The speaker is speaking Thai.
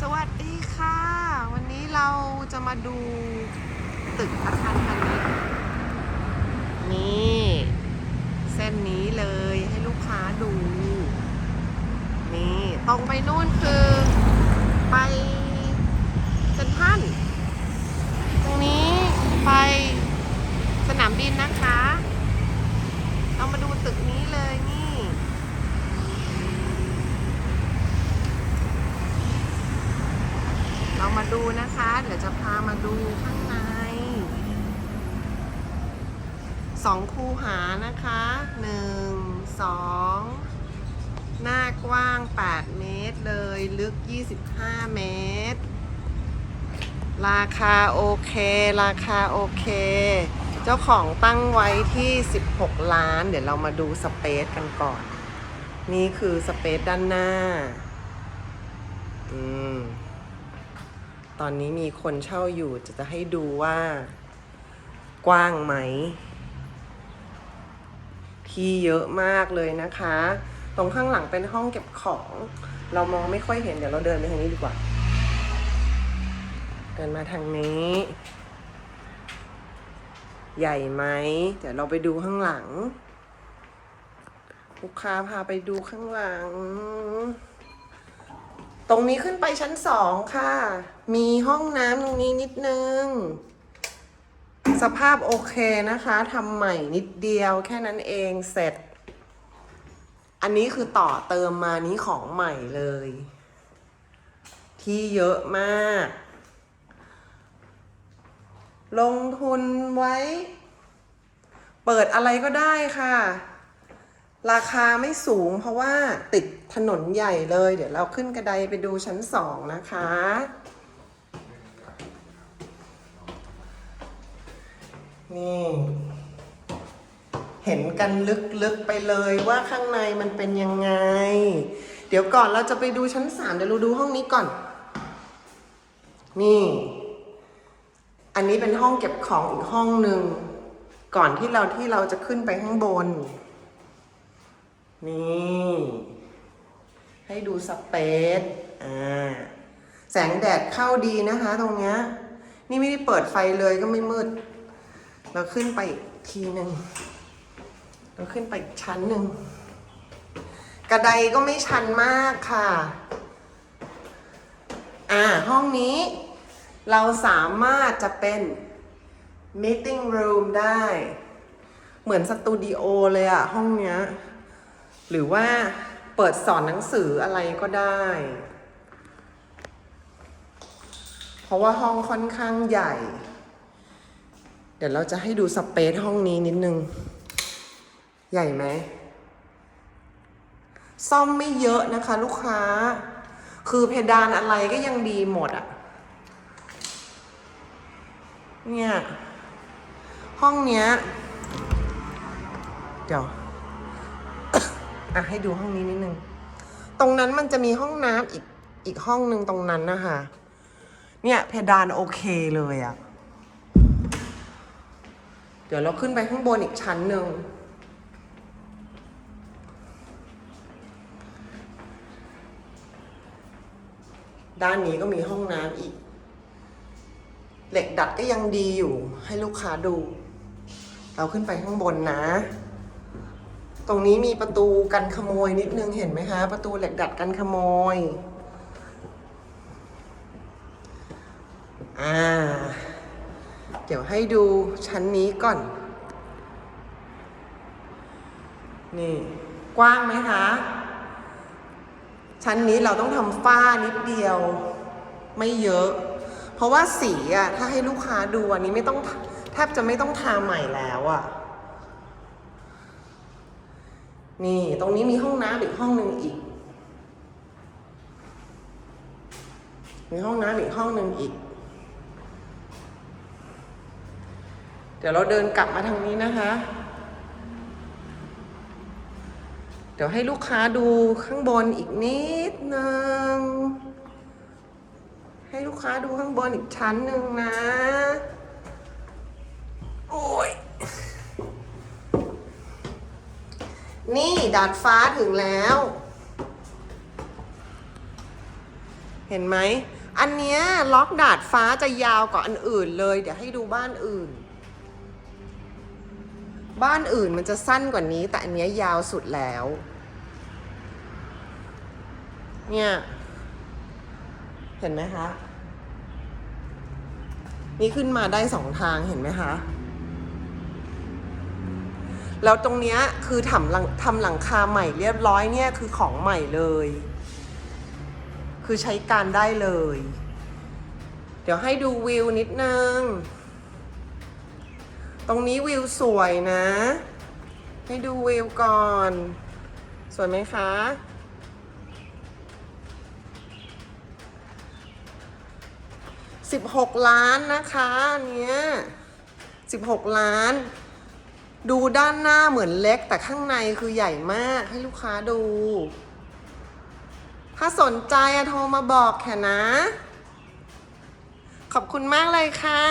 สวัสดีค่ะ วันนี้เราจะมาดูตึกอาคารพาณิชย์นี่ เส้นนี้เลยให้ลูกค้าดู นี่ตรงไปนู่นคือ ไปเซนทันตรงนี้ไปสนามบินนะคะ เรามาดูตึกนี้เลยนี่ เรามา ดูนะคะ เดี๋ยวจะพามาดูข้างในสองคูหานะคะหนึ่งสองหน้ากว้าง 8 เมตรเลย ลึก 25 เมตร ราคาโอเค ราคาโอเค เจ้าของตั้งไว้ที่ 16 ล้าน เดี๋ยวเรามาดูสเปซกันก่อน นี่คือสเปซด้านหน้า อืม ตอนนี้มีคนเช่าอยู่จะจะให้ดูว่า กว้างไหม ที่เยอะมากเลยนะคะ ตรงข้างหลังเป็นห้องเก็บของ เรามองไม่ค่อยเห็นเดี๋ยวเราเดินไปทางนี้ดีกว่า เดินมาทางนี้ ใหญ่ไหมเดี๋ยวเราไปดูข้างหลังลูกค้าพาไปดูข้างหลัง ตรงนี้ขึ้นไปชั้นสองค่ะ มีห้องน้ำตรงนี้นิดนึง สภาพโอเคนะคะทำใหม่นิดเดียวแค่นั้นเองเสร็จ อันนี้คือต่อเติมมานี้ของใหม่เลย ที่เยอะมาก ลงทุนไว้ เปิดอะไรก็ได้ค่ะ ราคาไม่สูงเพราะว่าติดถนนใหญ่เลย เดี๋ยวเราขึ้นกระไดไปดูชั้นสองนะคะ นี่ เห็นกันลึกๆไปเลยว่าข้างในมันเป็นยังไง เดี๋ยวก่อนเราจะไปดูชั้นสามเดี๋ยวเราดูห้องนี้ก่อน นี่ อันนี้เป็นห้องเก็บของอีกห้องหนึ่ง ก่อนที่เราที่เราจะขึ้นไปข้างบน นี่ ให้ดูสเปซอ่าแสงแดดเข้าดีนะคะตรงเนี้ย นี่ไม่ได้เปิดไฟเลยก็ไม่มืด เราขึ้นไปอีกทีหนึ่งเราขึ้นไปอีกชั้นหนึ่งกระไดก็ไม่ชันมากค่ะ อ่า ห้องนี้ เราสามารถจะเป็น meeting room ได้ เหมือนสตูดิโอเลยอะห้องเนี้ย หรือว่าเปิดสอนหนังสืออะไรก็ได้ เพราะว่าห้องค่อนข้างใหญ่ เดี๋ยวเราจะให้ดูสเปซห้องนี้นิดนึง ใหญ่ไหม ซ่อมไม่เยอะนะคะลูกค้า คือเพดานอะไรก็ยังดีหมดอะเนี่ย ห้องเนี้ย เดี๋ยว อะให้ดูห้องนี้นิดนึง ตรงนั้นมันจะมีห้องน้ำอีกอีกห้องหนึ่งตรงนั้นนะคะ เนี่ยเพดานโอเคเลยอะเดี๋ยวเราขึ้นไปข้างบนอีกชั้นหนึ่งด้านนี้ก็มีห้องน้ำอีก เหล็กดัดก็ยังดีอยู่ให้ลูกค้าดู เราขึ้นไปข้างบนนะ ตรงนี้มีประตูกันขโมยนิดนึงเห็นไหมคะ ประตูเหล็กดัดกันขโมย อ่า เดี๋ยวให้ดูชั้นนี้ก่อน นี่ กว้างไหมคะ ชั้นนี้เราต้องทำฝ้านิดเดียว ไม่เยอะ เพราะว่าสีอะถ้าให้ลูกค้าดูอันนี้ไม่ต้องแทบจะไม่ต้องทาใหม่แล้วอะ นี่ตรงนี้มีห้องน้ำอีกห้องหนึ่งอีก มีห้องน้ำอีกห้องหนึ่งอีก เดี๋ยวเราเดินกลับมาทางนี้นะคะ เดี๋ยวให้ลูกค้าดูข้างบนอีกนิดนึง ให้ลูกค้าดูข้างบนอีกชั้นหนึ่งนะ โอ้ย นี่ดาดฟ้าถึงแล้ว เห็นไหม อันเนี้ยล็อกดาดฟ้าจะยาวกว่าอันอื่นเลย เดี๋ยวให้ดูบ้านอื่น บ้านอื่นมันจะสั้นกว่านี้ แต่อันเนี้ยยาวสุดแล้ว เนี่ย เห็นไหมคะ นี่ขึ้นมาได้สองทางเห็นไหมคะ แล้วตรงเนี้ยคือทำหลังทำหลังคาใหม่เรียบร้อยเนี่ยคือของใหม่เลย คือใช้การได้เลย เดี๋ยวให้ดูวิวนิดนึง ตรงนี้วิวสวยนะ ให้ดูวิวก่อน สวยไหมคะสิบหกล้านนะคะเนี้ยสิบหกล้าน ดูด้านหน้าเหมือนเล็ก แต่ข้างในคือใหญ่มากให้ลูกค้าดู ถ้าสนใจอะโทรมาบอกแค่นะ ขอบคุณมากเลยค่ะ